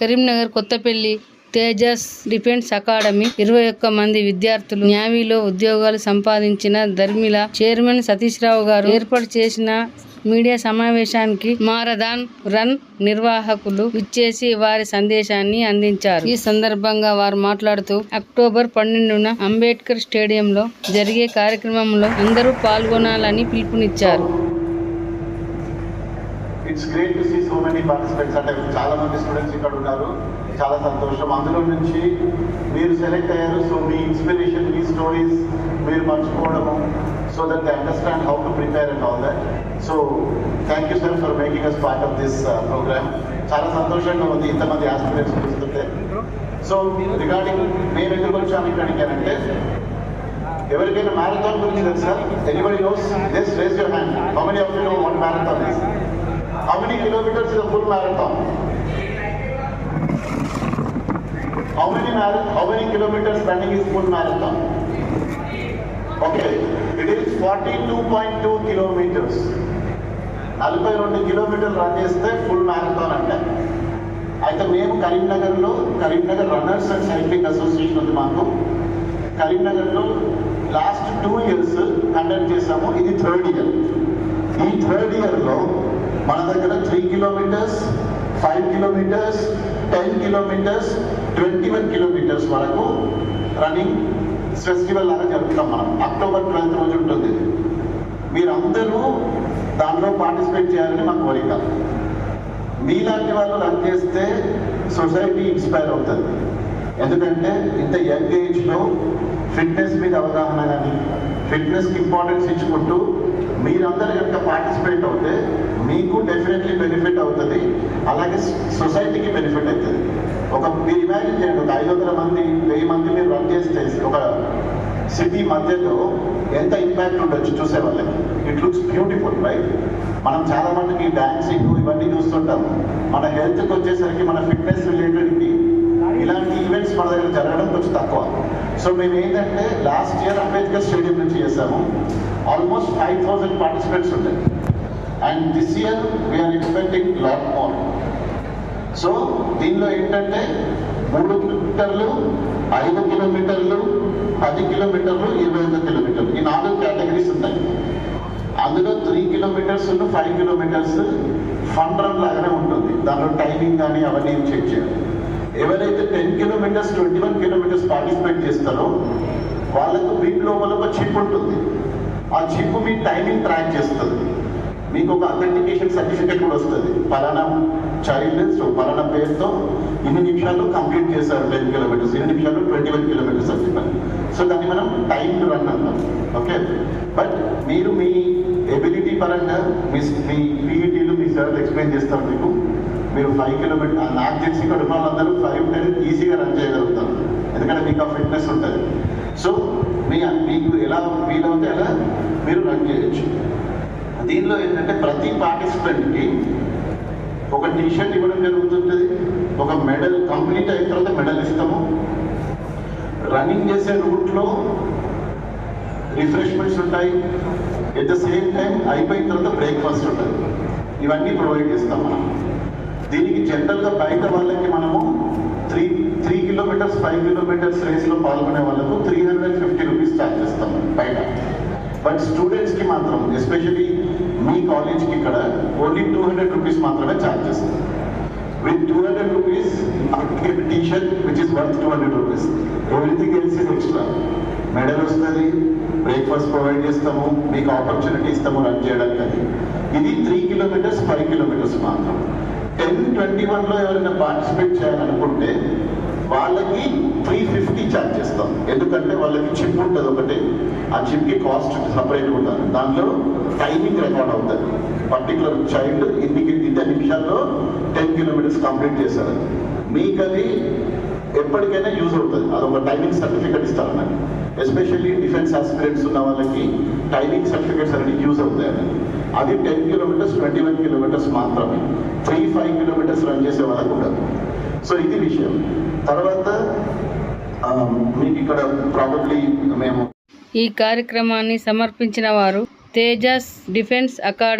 Karimnagar Kothapalli Tejas defence academy ఇరవై ఒక్క మంది విద్యార్థులు న్యావీలో ఉద్యోగాలు సంపాదించిన ధర్మిల చైర్మన్ సతీష్ రావు గారు ఏర్పాటు చేసిన మీడియా సమావేశానికి మారథాన్ రన్ నిర్వాహకులు ఇచ్చేసి వారి సందేశాన్ని అందించారు. ఈ సందర్భంగా వారు మాట్లాడుతూ అక్టోబర్ పన్నెండున అంబేద్కర్ స్టేడియంలో జరిగే కార్యక్రమంలో అందరూ పాల్గొనాలని పిలుపునిచ్చారు. It's great to see so many participants అంటే చాలా మంది స్టూడెంట్స్ ఇక్కడ ఉన్నారు. చాలా సంతోషం. అందులో నుంచి మీరు సెలెక్ట్ అయ్యారు. సో మీ ఇన్స్పిరేషన్ మీ స్టోరీస్ మీరు పంచుకోవడము so that they understand how to prepare and all that so thank you sir for making us part of this programme చాలా సంతోషంగా ఉంది ఇంతమంది ఆస్పిరెంట్స్ చూస్తుంటే. సో రిగార్డింగ్ మేము ఎందుకు వచ్చాము ఇక్కడికి అంటే ఎవరికైనా మ్యారథాన్ గురించి తెలుసా? Anybody knows just raise your hand how many of you know one marathon is how many kilometres is full marathon how many how many kilometres running is full marathon okay it is forty two point two kilometres నలభై రెండు కిలోమీటర్లు run చేస్తే full marathon అంటే. అయితే మేము కరీంనగర్లో Karimnagar runners and cycling association ఉంది మాకు. కరీంనగర్లో లాస్ట్ టూ ఇయర్స్ కండక్ట్ చేసాము ఇది థర్డ్ ఇయర్ ఈ థర్డ్ ఇయర్లో మన దగ్గర three kilometres five kilometres ten kilometres twenty one kilometres వరకు రన్నింగ్ ఫెస్టివల్ లాగా జరుపుతాం మనం. అక్టోబర్ ట్వెల్త్ రోజు ఉంటుంది. మీరందరూ దాంట్లో పార్టిసిపేట్ చేయాలని మా కోరిక. మీలాంటి వాళ్ళు రన్ చేస్తే సొసైటీ ఇన్స్పైర్ అవుతుంది. ఎందుకంటే ఇంత యంగ్ ఏజ్లో ఫిట్నెస్ మీద అవగాహన కానీ ఫిట్నెస్కి ఇంపార్టెన్స్ ఇచ్చుకుంటూ మీరందరూ కనుక పార్టిసిపేట్ అవుతే మీకు డెఫినెట్లీ బెనిఫిట్ అవుతుంది. అలాగే సొసైటీకి బెనిఫిట్ అవుతుంది. ఒక మీరు ఇమాజిన్ చేయండి ఒక ఐదు వందల మంది వెయ్యి మంది మీరు రన్ చేస్తే ఒక సిటీ మధ్యలో ఎంత ఇంపాక్ట్ ఉండొచ్చు చూసే వాళ్ళకి ఇట్ లుక్స్ బ్యూటిఫుల్ రైట్ మనం చాలా మందికి డాన్సింగ్ ఇవన్నీ చూస్తుంటాం. మన హెల్త్కి వచ్చేసరికి మన ఫిట్నెస్ రిలేటెడ్కి ఇలాంటి ఈవెంట్స్ మన దగ్గర జరగడం కొంచెం తక్కువ. సో మేము ఏంటంటే లాస్ట్ ఇయర్ అంబేద్కర్ స్టేడియం నుంచి చేసాము ఆల్మోస్ట్ ఫైవ్ థౌసండ్ పార్టిసిపెంట్స్ ఉంటాయి and this year we are expecting lot more so దీనిలో ఏంటంటే మూడు కిలోమీటర్లు ఐదు కిలోమీటర్లు పది కిలోమీటర్లు ఇరవై ఐదు కిలోమీటర్లు. ఈ నాలుగు కేటగిరీస్ ఉన్నాయి అందులో three kilometres five kilometres fun run లాగానే ఉంటుంది. దానిలో టైమింగ్ కానీ అవన్నీ చెక్ చేయాలి ఎవరైతే kilometres twenty one kilometres participate చేస్తారో వాళ్ళకు వీటి లోపల ఒక చిప్ ఉంటుంది. ఆ చిప్ మీ టైమింగ్ ట్రాక్ చేస్తుంది. మీకు ఒక అథెంటికేషన్ సర్టిఫికేట్ కూడా వస్తుంది. పలానా చైల్డ్ పలానా పేరుతో ఇన్ని నిమిషాలు కంప్లీట్ చేశారు టెన్ కిలోమీటర్స్. ఇన్ని నిమిషాలు ట్వంటీ వన్ కిలోమీటర్స్ అని సో దాన్ని మనం టైం రన్ అన్నాం ఓకే బట్ మీరు మీ ఎబిలిటీ పరంగా మీ మీ పీఈటీలు మీ సార్ ఎక్స్ప్లెయిన్ చేస్తారు మీకు. మీరు ఫైవ్ కిలోమీటర్ నాకు తెలిసి ఇక్కడ ఉన్న వాళ్ళందరూ ఫైవ్ టెన్ ఈజీగా రన్ చేయగలుగుతారు. ఎందుకంటే మీకు ఆ ఫిట్నెస్ ఉంటుంది. సో మీ మీకు ఎలా వీలవుతే అలా మీరు రన్ చేయొచ్చు. దీనిలో ఏంటంటే ప్రతి పార్టిసిపెంట్కి ఒక టీ షర్ట్ ఇవ్వడం జరుగుతుంటుంది. ఒక మెడల్ కంప్లీట్ అయిన తర్వాత మెడల్ ఇస్తాము. రన్నింగ్ చేసే రూట్లో రిఫ్రెష్మెంట్స్ ఉంటాయి. ఎట్ ద సేమ్ టైం అయిపోయిన తర్వాత బ్రేక్ఫాస్ట్ ఉంటుంది. ఇవన్నీ ప్రొవైడ్ చేస్తాం మనం. దీనికి జనరల్గా బయట వాళ్ళకి మనము three three kilometres five kilometres రేస్లో పాల్గొనే వాళ్ళకు three hundred fifty rupees charge చేస్తాం బయట. బట్ స్టూడెంట్స్కి మాత్రం ఎస్పెషలీ మీ కాలేజ్కి ఇక్కడ ఓన్లీ టూ హండ్రెడ్ రూపీస్ మాత్రమే ఛార్జ్ చేస్తాం. With two hundred rupees T which is worth two hundred rupees everything else is extra medal వస్తుంది బ్రేక్ఫాస్ట్ ప్రొవైడ్ చేస్తాము మీకు ఆపర్చునిటీ ఇస్తాము రన్ చేయడానికి. ఇది త్రీ కిలోమీటర్స్ ఫైవ్ కిలోమీటర్స్ మాత్రం. టెన్ ట్వంటీ వన్లో ఎవరైనా పార్టిసిపేట్ చేయాలనుకుంటే వాళ్ళకి త్రీ ఫిఫ్టీ ఛార్జ్ చేస్తాం ఎందుకంటే వాళ్ళకి చిప్ ఉంటుంది ఒకటి. ఆ చిప్కి కాస్ట్ సపరేట్ ఉంటుంది దాంట్లో టైమింగ్ రికార్డ్ అవుతుంది. పర్టికులర్ చైల్డ్ ఇన్ని ఇంత నిమిషాల్లో టెన్ కిలోమీటర్స్ కంప్లీట్ చేశారు. మీకు అది ఎప్పటికైనా యూజ్ అవుతుంది. అదొక టైమింగ్ సర్టిఫికేట్ ఇస్తారు అన్నది ఎస్పెషల్లీ డిఫెన్స్ ఆస్పిరెంట్స్ ఉన్న వాళ్ళకి టైమింగ్ సర్టిఫికేట్స్ అనేది యూజ్ అవుతాయి అన్నది అది ten kilometres twenty one kilometres మాత్రమే. త్రీ ఫైవ్ కిలోమీటర్స్ రన్ చేసే వాళ్ళకు ఉండదు. సో ఇది విషయం. తర్వాత మీకు ఇక్కడ ప్రాబబ్లీ మేము ఈ కార్యక్రమాన్ని సమర్పించిన వారు తేజస్ డిఫెన్స్ అకాడమీ